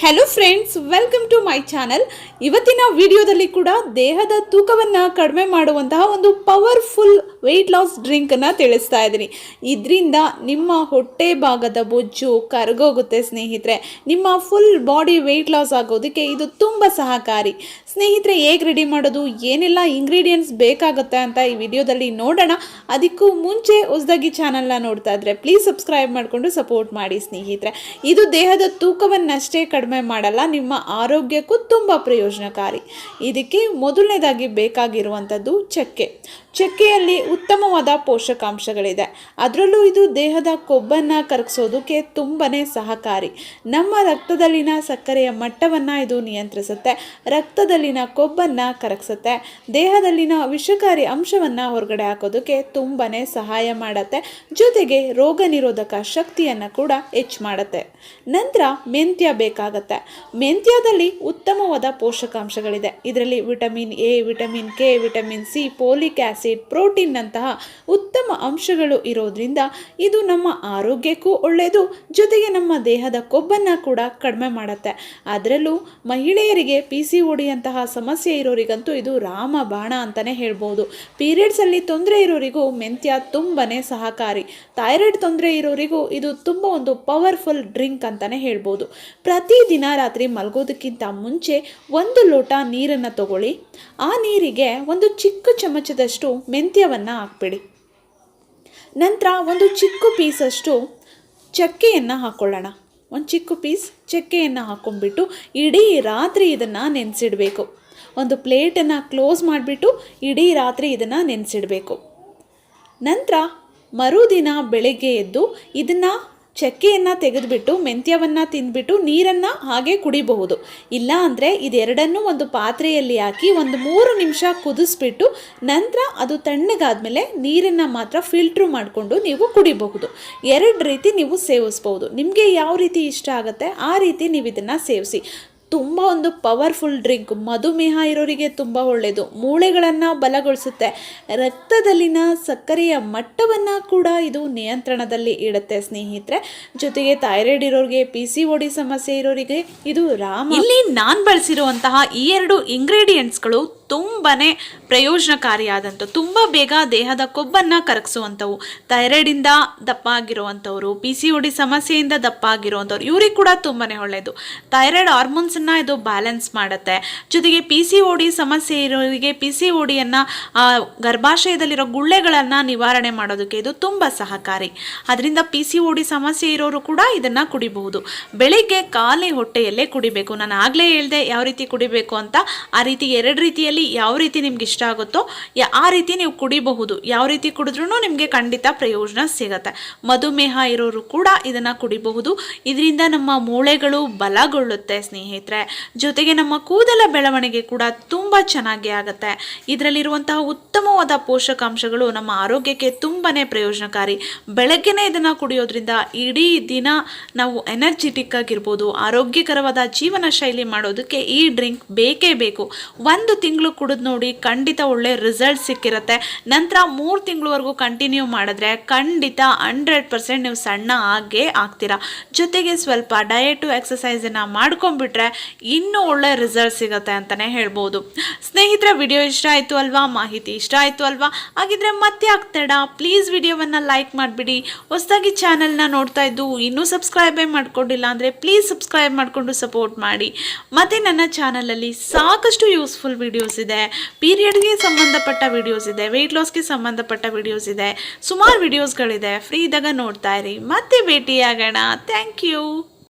Hello friends welcome to my channel ಇವತ್ತಿನ ವಿಡಿಯೋದಲ್ಲಿ ಕೂಡ ದೇಹದ ತೂಕವನ್ನು ಕಡಿಮೆ ಮಾಡುವಂತಹ ಒಂದು ಪವರ್ಫುಲ್ ವೆಯ್ಟ್ ಲಾಸ್ ಡ್ರಿಂಕನ್ನು ತಿಳಿಸ್ತಾ ಇದ್ದೀನಿ. ಇದರಿಂದ ನಿಮ್ಮ ಹೊಟ್ಟೆ ಭಾಗದ ಬೊಜ್ಜು ಕರಗೋಗುತ್ತೆ ಸ್ನೇಹಿತರೆ. ನಿಮ್ಮ ಫುಲ್ ಬಾಡಿ ವೆಯ್ಟ್ ಲಾಸ್ ಆಗೋದಕ್ಕೆ ಇದು ತುಂಬ ಸಹಕಾರಿ. ಸ್ನೇಹಿತರೆ, ಹೇಗೆ ರೆಡಿ ಮಾಡೋದು? ಏನೆಲ್ಲ ಇಂಗ್ರೀಡಿಯೆಂಟ್ಸ್ ಬೇಕಾಗುತ್ತೆ ಅಂತ ಈ ವಿಡಿಯೋದಲ್ಲಿ ನೋಡೋಣ. ಅದಕ್ಕೂ ಮುಂಚೆ ಹೊಸದಾಗಿ ಚಾನಲ್ನ ನೋಡ್ತಾ ಇದ್ರೆ ಪ್ಲೀಸ್ ಸಬ್ಸ್ಕ್ರೈಬ್ ಮಾಡಿಕೊಂಡು ಸಪೋರ್ಟ್ ಮಾಡಿ ಸ್ನೇಹಿತರೆ. ಇದು ದೇಹದ ತೂಕವನ್ನಷ್ಟೇ ಕಡಿಮೆ ಮಾಡಲ್ಲ, ನಿಮ್ಮ ಆರೋಗ್ಯಕ್ಕೂ ತುಂಬ ಪ್ರಯೋಜನಕಾರಿ. ಇದಕ್ಕೆ ಮೊದಲನೇದಾಗಿ ಬೇಕಾಗಿರುವಂಥದ್ದು ಚಕ್ಕೆ. ಚಕ್ಕೆಯಲ್ಲಿ ಉತ್ತಮವಾದ ಪೋಷಕಾಂಶಗಳಿದೆ. ಅದರಲ್ಲೂ ಇದು ದೇಹದ ಕೊಬ್ಬನ್ನು ಕರಗಿಸೋದಕ್ಕೆ ತುಂಬಾ ಸಹಕಾರಿ. ನಮ್ಮ ರಕ್ತದಲ್ಲಿನ ಸಕ್ಕರೆಯ ಮಟ್ಟವನ್ನು ಇದು ನಿಯಂತ್ರಿಸುತ್ತೆ. ರಕ್ತದಲ್ಲಿನ ಕೊಬ್ಬನ್ನು ಕರಗಿಸುತ್ತೆ. ದೇಹದಲ್ಲಿನ ವಿಷಕಾರಿ ಅಂಶವನ್ನು ಹೊರಗಡೆ ಹಾಕೋದಕ್ಕೆ ತುಂಬಾ ಸಹಾಯ ಮಾಡುತ್ತೆ. ಜೊತೆಗೆ ರೋಗ ನಿರೋಧಕ ಶಕ್ತಿಯನ್ನು ಕೂಡ ಹೆಚ್ಚು ಮಾಡುತ್ತೆ. ನಂತರ ಮೆಂತ್ಯ ಬೇಕಾಗತ್ತೆ. ಮೆಂತ್ಯದಲ್ಲಿ ಉತ್ತಮವಾದ ಪೋಷಕಾಂಶಗಳಿದೆ. ಇದರಲ್ಲಿ vitamin A, vitamin K, vitamin C folic acid ಪ್ರೋಟೀನ್ನಂತಹ ಉತ್ತಮ ಅಂಶಗಳು ಇರೋದ್ರಿಂದ ಇದು ನಮ್ಮ ಆರೋಗ್ಯಕ್ಕೂ ಒಳ್ಳೆಯದು ಜೊತೆಗೆ ನಮ್ಮ ದೇಹದ ಕೊಬ್ಬನ್ನು ಕೂಡ ಕಡಿಮೆ ಮಾಡುತ್ತೆ. ಅದರಲ್ಲೂ ಮಹಿಳೆಯರಿಗೆ ಪಿ ಸಿ ಒಡಿಯಂತಹ ಸಮಸ್ಯೆ ಇರೋರಿಗಂತೂ ಇದು ರಾಮ ಬಾಣ ಅಂತಲೇ ಹೇಳ್ಬೋದು. ಪೀರಿಯಡ್ಸಲ್ಲಿ ತೊಂದರೆ ಇರೋರಿಗೂ ಮೆಂತ್ಯ ತುಂಬಾ ಸಹಕಾರಿ. ಥೈರಾಯ್ಡ್ ತೊಂದರೆ ಇರೋರಿಗೂ ಇದು ತುಂಬ ಒಂದು ಪವರ್ಫುಲ್ ಡ್ರಿಂಕ್ ಅಂತಲೇ ಹೇಳ್ಬೋದು. ಪ್ರತಿದಿನ ರಾತ್ರಿ ಮಲಗೋದಕ್ಕಿಂತ ಮುಂಚೆ ಒಂದು ಲೋಟ ನೀರನ್ನು ತಗೊಳ್ಳಿ. ಆ ನೀರಿಗೆ ಒಂದು ಚಿಕ್ಕ ಚಮಚದಷ್ಟು ಮೆಂತ್ಯವನ್ನು ಹಾಕ್ಬಿಡಿ. ನಂತರ ಒಂದು ಚಿಕ್ಕ ಪೀಸಷ್ಟು ಚಕ್ಕೆಯನ್ನು ಹಾಕ್ಕೊಳ್ಳೋಣ ಒಂದು ಚಿಕ್ಕ ಪೀಸ್ ಚಕ್ಕೆಯನ್ನು ಹಾಕ್ಕೊಂಡ್ಬಿಟ್ಟು ಇಡೀ ರಾತ್ರಿ ಇದನ್ನು ನೆನೆಸಿಡಬೇಕು. ಒಂದು ಪ್ಲೇಟನ್ನು ಕ್ಲೋಸ್ ಮಾಡಿಬಿಟ್ಟು ಇಡೀ ರಾತ್ರಿ ಇದನ್ನು ನೆನೆಸಿಡಬೇಕು. ನಂತರ ಮರುದಿನ ಬೆಳಗ್ಗೆ ಎದ್ದು ಇದನ್ನು ಚಕ್ಕೆಯನ್ನು ತೆಗೆದುಬಿಟ್ಟು, ಮೆಂತ್ಯವನ್ನು ತಿಂದುಬಿಟ್ಟು ನೀರನ್ನು ಹಾಗೆ ಕುಡಿಬಹುದು. ಇಲ್ಲ ಅಂದರೆ ಇದೆರಡನ್ನೂ ಒಂದು ಪಾತ್ರೆಯಲ್ಲಿ ಹಾಕಿ ಒಂದು ಮೂರು ನಿಮಿಷ ಕುದಿಸ್ಬಿಟ್ಟು ನಂತರ ಅದು ತಣ್ಣಗಾದಮೇಲೆ ನೀರನ್ನು ಮಾತ್ರ ಫಿಲ್ಟ್ರ್ ಮಾಡಿಕೊಂಡು ನೀವು ಕುಡಿಬಹುದು. ಎರಡು ರೀತಿ ನೀವು ಸೇವಿಸ್ಬೋದು ನಿಮಗೆ ಯಾವ ರೀತಿ ಇಷ್ಟ ಆಗುತ್ತೆ ಆ ರೀತಿ ನೀವು ಇದನ್ನು ಸೇವಿಸಿ. ತುಂಬ ಒಂದು ಪವರ್ಫುಲ್ ಡ್ರಿಂಕ್ ಮಧುಮೇಹ ಇರೋರಿಗೆ ತುಂಬ ಒಳ್ಳೆಯದು ಮೂಳೆಗಳನ್ನು ಬಲಗೊಳಿಸುತ್ತೆ. ರಕ್ತದಲ್ಲಿನ ಸಕ್ಕರೆಯ ಮಟ್ಟವನ್ನು ಕೂಡ ಇದು ನಿಯಂತ್ರಣದಲ್ಲಿ ಇಡುತ್ತೆ ಸ್ನೇಹಿತರೆ. ಜೊತೆಗೆ ಥೈರಾಯ್ಡ್ ಇರೋರಿಗೆ ಪಿ ಸಿ ಓಡಿ ಸಮಸ್ಯೆ ಇರೋರಿಗೆ ಇದು ರಾಮ ಇಲ್ಲಿ ನಾನು ಬಳಸಿರುವಂತಹ ಈ ಎರಡು ಇಂಗ್ರೀಡಿಯೆಂಟ್ಸ್ಗಳು ತುಂಬನೇ ಪ್ರಯೋಜನಕಾರಿಯಾದಂಥ ತುಂಬ ಬೇಗ ದೇಹದ ಕೊಬ್ಬನ್ನು ಕರಗಿಸುವಂಥವು ಥೈರಾಯ್ಡಿಂದ ದಪ್ಪ ಆಗಿರುವಂಥವ್ರು ಪಿ ಸಿ ಒಡಿ ಸಮಸ್ಯೆಯಿಂದ ದಪ್ಪ ಆಗಿರುವಂಥವ್ರು ಇವ್ರಿಗೆ ಕೂಡ ತುಂಬಾ ಒಳ್ಳೆಯದು ಥೈರಾಯ್ಡ್ ಹಾರ್ಮೋನ್ಸನ್ನು ಇದು ಬ್ಯಾಲೆನ್ಸ್ ಮಾಡುತ್ತೆ. ಜೊತೆಗೆ ಪಿ ಸಿ ಒಡಿ ಸಮಸ್ಯೆ ಇರೋರಿಗೆ ಪಿ ಸಿ ಒಡಿಯನ್ನು ಗರ್ಭಾಶಯದಲ್ಲಿರೋ ಗುಳ್ಳೆಗಳನ್ನು ನಿವಾರಣೆ ಮಾಡೋದಕ್ಕೆ ಇದು ತುಂಬ ಸಹಕಾರಿ. ಅದರಿಂದ ಪಿ ಸಿ ಒಡಿ ಸಮಸ್ಯೆ ಇರೋರು ಕೂಡ ಇದನ್ನು ಕುಡಿಬಹುದು. ಬೆಳಿಗ್ಗೆ ಖಾಲಿ ಹೊಟ್ಟೆಯಲ್ಲೇ ಕುಡಿಬೇಕು. ನಾನು ಆಗಲೇ ಹೇಳಿದೆ ಯಾವ ರೀತಿ ಕುಡಿಬೇಕು ಅಂತ, ಆ ರೀತಿ ಎರಡು ರೀತಿಯಲ್ಲಿ ಯಾವ ರೀತಿ ನಿಮ್ಗೆ ಇಷ್ಟ ಆಗುತ್ತೋ ಆ ರೀತಿ ನೀವು ಕುಡಿಬಹುದು. ಯಾವ ರೀತಿ ಕುಡಿದ್ರೂ ನಿಮಗೆ ಖಂಡಿತ ಪ್ರಯೋಜನ ಸಿಗುತ್ತೆ. ಮಧುಮೇಹ ಇರೋರು ಕೂಡ ಇದನ್ನು ಕುಡಿಬಹುದು. ಇದರಿಂದ ನಮ್ಮ ಮೂಳೆಗಳು ಬಲಗೊಳ್ಳುತ್ತೆ ಸ್ನೇಹಿತರೆ. ಜೊತೆಗೆ ನಮ್ಮ ಕೂದಲ ಬೆಳವಣಿಗೆ ಕೂಡ ತುಂಬ ಚೆನ್ನಾಗಿ ಆಗುತ್ತೆ. ಇದರಲ್ಲಿರುವಂತಹ ಉತ್ತಮವಾದ ಪೋಷಕಾಂಶಗಳು ನಮ್ಮ ಆರೋಗ್ಯಕ್ಕೆ ತುಂಬಾ ಪ್ರಯೋಜನಕಾರಿ. ಬೆಳಗ್ಗೆನೇ ಇದನ್ನು ಕುಡಿಯೋದ್ರಿಂದ ಇಡೀ ದಿನ ನಾವು ಎನರ್ಜೆಟಿಕ್ ಆಗಿರ್ಬೋದು, ಆರೋಗ್ಯಕರವಾದ ಜೀವನ ಶೈಲಿ ಮಾಡೋದಕ್ಕೆ ಈ ಡ್ರಿಂಕ್ ಬೇಕೇ ಬೇಕು. ಒಂದು ತಿಂಗಳು ಕುಡಿದು ನೋಡಿ ಖಂಡಿತ ಒಳ್ಳೆ ರಿಸಲ್ಟ್ ಸಿಕ್ಕಿರುತ್ತೆ. ನಂತರ ಮೂರು ತಿಂಗಳವರೆಗೂ ಕಂಟಿನ್ಯೂ ಮಾಡಿದ್ರೆ ಖಂಡಿತ ಹಂಡ್ರೆಡ್ ಪರ್ಸೆಂಟ್ ನೀವು ಸಣ್ಣ ಆಗೇ ಆಗ್ತೀರಾ. ಜೊತೆಗೆ ಸ್ವಲ್ಪ ಡಯಟು ಎಕ್ಸಸೈಸನ್ನು ಮಾಡ್ಕೊಂಡ್ಬಿಟ್ರೆ ಇನ್ನೂ ಒಳ್ಳೆ ರಿಸಲ್ಟ್ ಸಿಗುತ್ತೆ ಅಂತಲೇ ಹೇಳ್ಬೋದು. ಸ್ನೇಹಿತರ ವಿಡಿಯೋ ಇಷ್ಟ ಆಯಿತು ಅಲ್ವಾ? ಮಾಹಿತಿ ಇಷ್ಟ ಆಯಿತು ಅಲ್ವಾ? ಹಾಗಿದ್ರೆ ಮತ್ತೆ ಆಗ್ತೇಡ. ಪ್ಲೀಸ್ ವಿಡಿಯೋವನ್ನು ಲೈಕ್ ಮಾಡಿಬಿಡಿ. ಹೊಸದಾಗಿ ಚಾನೆಲ್ನ ನೋಡ್ತಾ ಇದ್ದು ಇನ್ನೂ ಸಬ್ಸ್ಕ್ರೈಬೇ ಮಾಡ್ಕೊಂಡಿಲ್ಲ ಅಂದರೆ ಪ್ಲೀಸ್ ಸಬ್ಸ್ಕ್ರೈಬ್ ಮಾಡಿಕೊಂಡು ಸಪೋರ್ಟ್ ಮಾಡಿ. ಮತ್ತು ನನ್ನ ಚಾನಲಲ್ಲಿ ಸಾಕಷ್ಟು ಯೂಸ್ಫುಲ್ ವಿಡಿಯೋಸ್ ಇದೆ. ಪೀರಿಯಡ್ಗೆ ಸಂಬಂಧಪಟ್ಟ ವಿಡಿಯೋಸ್ ಇದೆ. ವೆಯ್ಟ್ ಲಾಸ್ಗೆ ಸಂಬಂಧಪಟ್ಟ ವಿಡಿಯೋಸ್ ಇದೆ. ಸುಮಾರು ವಿಡಿಯೋಸ್ಗಳಿದೆ ಫ್ರೀ ಇದ್ದಾಗ ನೋಡ್ತಾ ಇರಿ. ಮತ್ತೆ ಭೇಟಿಯಾಗೋಣ. Thank you